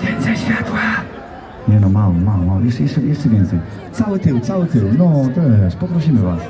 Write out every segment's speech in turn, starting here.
Więcej światła. Nie no, mało, mało, mało. Jeszcze, jeszcze, jeszcze więcej. Cały tył, cały tył. No też, poprosimy was.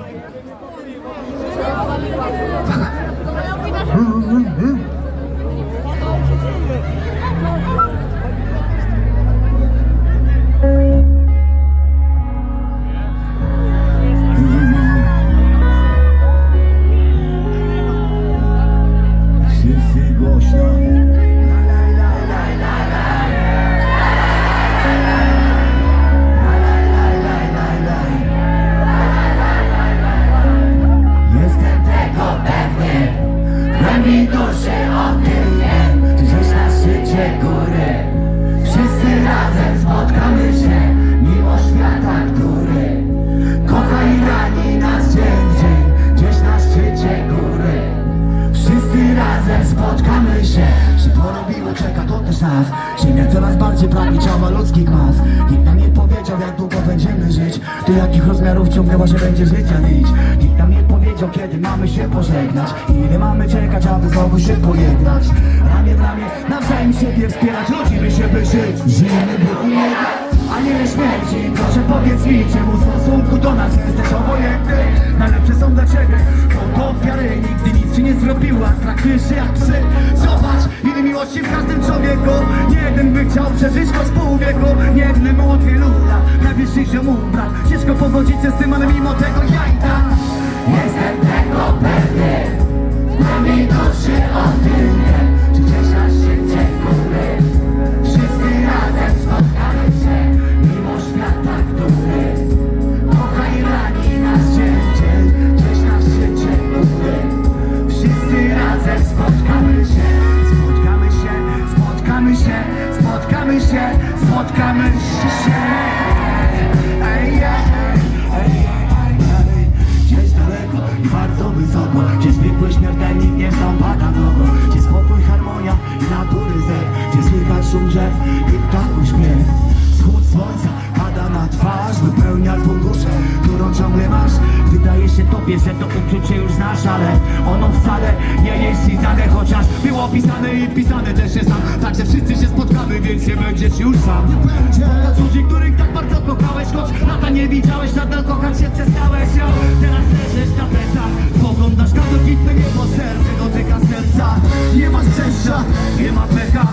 Na szczycie góry Wszyscy razem spotkamy się Mimo świata, który Kocha i rani nas dzień w dzień Gdzieś na szczycie góry. Wszyscy razem spotkamy się. Się porobiło, czeka to też nas. Ziemia coraz bardziej pragnie ciała ludzkich mas. Nikt nam nie powiedział jak długo będziemy żyć. Do jakich rozmiarów ciągnęła się będzie życia nić Nikt nam nie powiedział kiedy mamy się pożegnać. Ile mamy czekać, aby znowu się pojednać. Ramię w ramię, nawzajem siebie wspierać. Rodzimy się by żyć. Żyjemy by umierać a nie śmierci. Proszę powiedz mi, czemu w stosunku do nas jesteś obojętny? Najlepsze są dla ciebie, bo to ofiary Nigdy nic ci nie zrobiła, traktujesz się jak psy. Zobacz, ile miłości w każdym człowieku. Nie jeden by chciał przeżyć go z pół wieku Nie jednemu od wielu lat, najbliższych się mu brak. Ciężko pogodzić się z tym, ale mimo tego ja i tak Jestem tego pewny Tobie, że to uczucie już znasz Ale ono wcale nie jest ci dane Chociaż było pisane i pisane też jest tam. Także wszyscy się spotkamy, więc nie będziesz już sam. Spotkać ludzi, których tak bardzo kochałeś Choć lata nie widziałeś, nadal kochać się przestałeś jo. Teraz leżysz na plecach Spoglądasz na to niebo Serce dotyka serca. Nie ma szczęścia, nie ma pecha